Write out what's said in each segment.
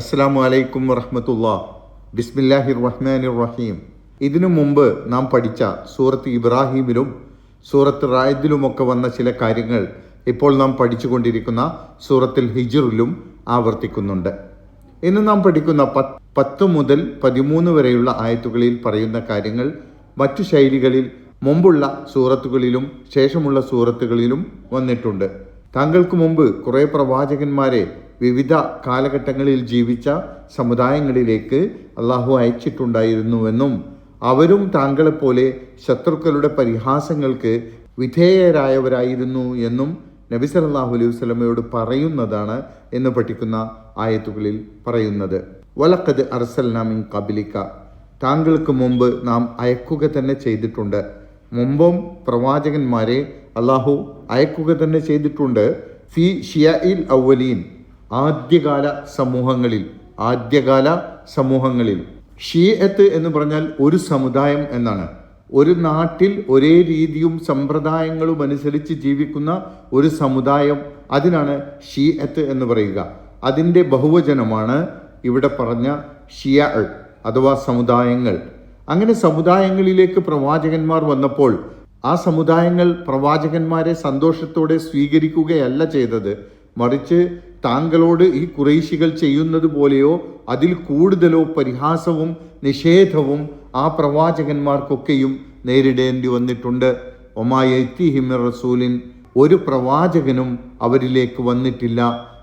അസ്സാം വലൈക്കും വറഹമത്തുള്ള. ബിസ്മില്ലാഹിർ റഹ്മാനിർ റഹീം ഇതിനു മുമ്പ് നാം പഠിച്ച സൂറത്ത് ഇബ്രാഹിമിലും സൂറത്ത് റായദിലുമൊക്കെ വന്ന ചില കാര്യങ്ങൾ ഇപ്പോൾ നാം പഠിച്ചുകൊണ്ടിരിക്കുന്ന സൂറത്തിൽ ഹിജറിലും ആവർത്തിക്കുന്നുണ്ട്. ഇന്ന് നാം പഠിക്കുന്ന പത്ത് മുതൽ പതിമൂന്ന് വരെയുള്ള ആയത്തുകളിൽ പറയുന്ന കാര്യങ്ങൾ മറ്റു ശൈലികളിൽ മുമ്പുള്ള സൂറത്തുകളിലും ശേഷമുള്ള സൂറത്തുകളിലും വന്നിട്ടുണ്ട്. താങ്കൾക്ക് മുമ്പ് കുറേ പ്രവാചകന്മാരെ വിവിധ കാലഘട്ടങ്ങളിൽ ജീവിച്ച സമുദായങ്ങളിലേക്ക് അള്ളാഹു അയച്ചിട്ടുണ്ടായിരുന്നുവെന്നും അവരും താങ്കളെപ്പോലെ ശത്രുക്കളുടെ പരിഹാസങ്ങൾക്ക് വിധേയരായവരായിരുന്നു എന്നും നബി സല്ലല്ലാഹു അലൈഹി വസ്ലമയോട് പറയുന്നതാണ് എന്ന് പഠിക്കുന്ന ആയത്തുകളിൽ പറയുന്നത്. വലക്കത് അർസൽനാമിൻ കബിലിക്ക താങ്കൾക്ക് മുമ്പ് നാം അയക്കുക തന്നെ ചെയ്തിട്ടുണ്ട്. മുമ്പും പ്രവാചകന്മാരെ അള്ളാഹു അയക്കുക തന്നെ ചെയ്തിട്ടുണ്ട്. ഫി ഷിയ ഇൽ അവലീൻ ആദ്യകാല സമൂഹങ്ങളിൽ ആദ്യകാല സമൂഹങ്ങളിൽ. ഷീയത്ത് എന്ന് പറഞ്ഞാൽ ഒരു സമുദായം എന്നാണ്. ഒരു നാട്ടിൽ ഒരേ രീതിയും സമ്പ്രദായങ്ങളും അനുസരിച്ച് ജീവിക്കുന്ന ഒരു സമുദായം. അതിനാണ് ഷീയത്ത് എന്ന് പറയുക. അതിന്റെ ബഹുവചനമാണ് ഇവിടെ പറഞ്ഞ ഷിയ അഥവാ സമുദായങ്ങൾ. അങ്ങനെ സമുദായങ്ങളിലേക്ക് പ്രവാചകന്മാർ വന്നപ്പോൾ ആ സമുദായങ്ങൾ പ്രവാചകന്മാരെ സന്തോഷത്തോടെ സ്വീകരിക്കുകയല്ല ചെയ്തത്. മറിച്ച് താങ്കളോട് ഈ കുറേശികൾ ചെയ്യുന്നത് പോലെയോ അതിൽ കൂടുതലോ പരിഹാസവും നിഷേധവും ആ പ്രവാചകന്മാർക്കൊക്കെയും നേരിടേണ്ടി വന്നിട്ടുണ്ട്. ഒമായത്തിഹിമിർ റസൂലിൻ ഒരു പ്രവാചകനും അവരിലേക്ക് വന്നിട്ടില്ല.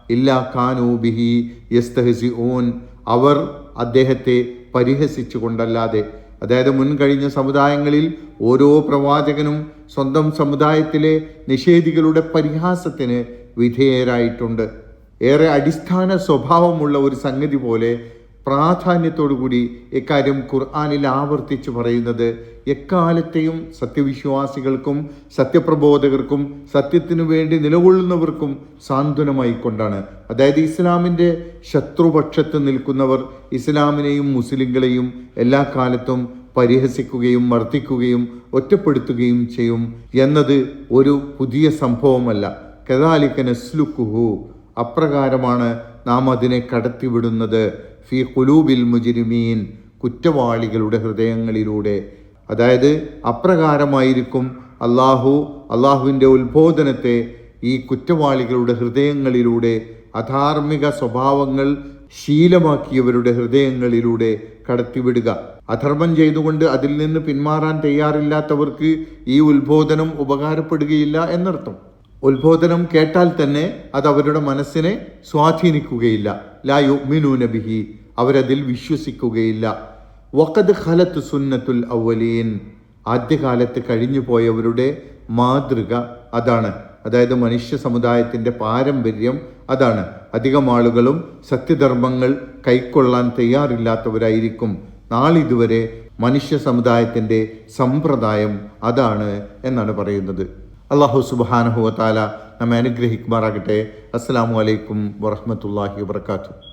ഇല്ലാ ഖാനൂബിഹി യസ്തഹസി ഓൻ അവർ അദ്ദേഹത്തെ പരിഹസിച്ചു കൊണ്ടല്ലാതെ അതായത് മുൻകഴിഞ്ഞ സമുദായങ്ങളിൽ ഓരോ പ്രവാചകനും സ്വന്തം സമുദായത്തിലെ നിഷേധികളുടെ പരിഹാസത്തിന് വിധേയരായിട്ടുണ്ട്. ഏറെ അടിസ്ഥാന സ്വഭാവമുള്ള ഒരു സംഗതി പോലെ പ്രാധാന്യത്തോടുകൂടി ഇക്കാര്യം ഖുർആാനിൽ ആവർത്തിച്ച് പറയുന്നത് എക്കാലത്തെയും സത്യവിശ്വാസികൾക്കും സത്യപ്രബോധകർക്കും സത്യത്തിനു വേണ്ടി നിലകൊള്ളുന്നവർക്കും സാന്ത്വനമായി കൊണ്ടാണ്. അതായത് ഇസ്ലാമിന്റെ ശത്രുപക്ഷത്ത് നിൽക്കുന്നവർ ഇസ്ലാമിനെയും മുസ്ലിങ്ങളെയും എല്ലാ കാലത്തും പരിഹസിക്കുകയും മർദ്ദിക്കുകയും ഒറ്റപ്പെടുത്തുകയും ചെയ്യും. എന്നത് ഒരു പുതിയ സംഭവമല്ല. കദാലിക്ക നസ്ലുക്കുഹു അപ്രകാരമാണ് നാം അതിനെ കടത്തിവിടുന്നത്. ഫി കുലൂബിൽ മുജിരിമീൻ കുറ്റവാളികളുടെ ഹൃദയങ്ങളിലൂടെ. അതായത് അപ്രകാരമായിരിക്കും അള്ളാഹു അള്ളാഹുവിന്റെ ഉത്ബോധനത്തെ ഈ കുറ്റവാളികളുടെ ഹൃദയങ്ങളിലൂടെ അധാർമിക സ്വഭാവങ്ങൾ ശീലമാക്കിയവരുടെ ഹൃദയങ്ങളിലൂടെ കടത്തിവിടുക. അധർമ്മം ചെയ്തുകൊണ്ട് അതിൽ നിന്ന് പിന്മാറാൻ തയ്യാറില്ലാത്തവർക്ക് ഈ ഉത്ബോധനം ഉപകാരപ്പെടുകയില്ല എന്നർത്ഥം. ഉത്ബോധനം കേട്ടാൽ തന്നെ അത് അവരുടെ മനസ്സിനെ സ്വാധീനിക്കുകയില്ല. ലാ യുമിനൂന നബിഹി അവരതിൽ വിശ്വസിക്കുകയില്ല. വഖദ് ഖലത്ത് സുന്നത്തുൽ അവലീൻ ആദ്യകാലത്ത് കഴിഞ്ഞു പോയവരുടെ മാതൃക അതാണ്. അതായത് മനുഷ്യ സമുദായത്തിന്റെ പാരമ്പര്യം അതാണ്. അധികം ആളുകളും സത്യധർമ്മങ്ങൾ കൈക്കൊള്ളാൻ തയ്യാറില്ലാത്തവരായിരിക്കും. നാളിതുവരെ മനുഷ്യ സമുദായത്തിന്റെ സമ്പ്രദായം അതാണ് എന്നാണ് പറയുന്നത്. അള്ളാഹു സുബാനഹുവത്താല നമ്മെ അനുഗ്രഹിക്കുമാറാകട്ടെ. അസ്സാം വലൈക്കും വറഹമത്തല്ലാഹി വാത്തു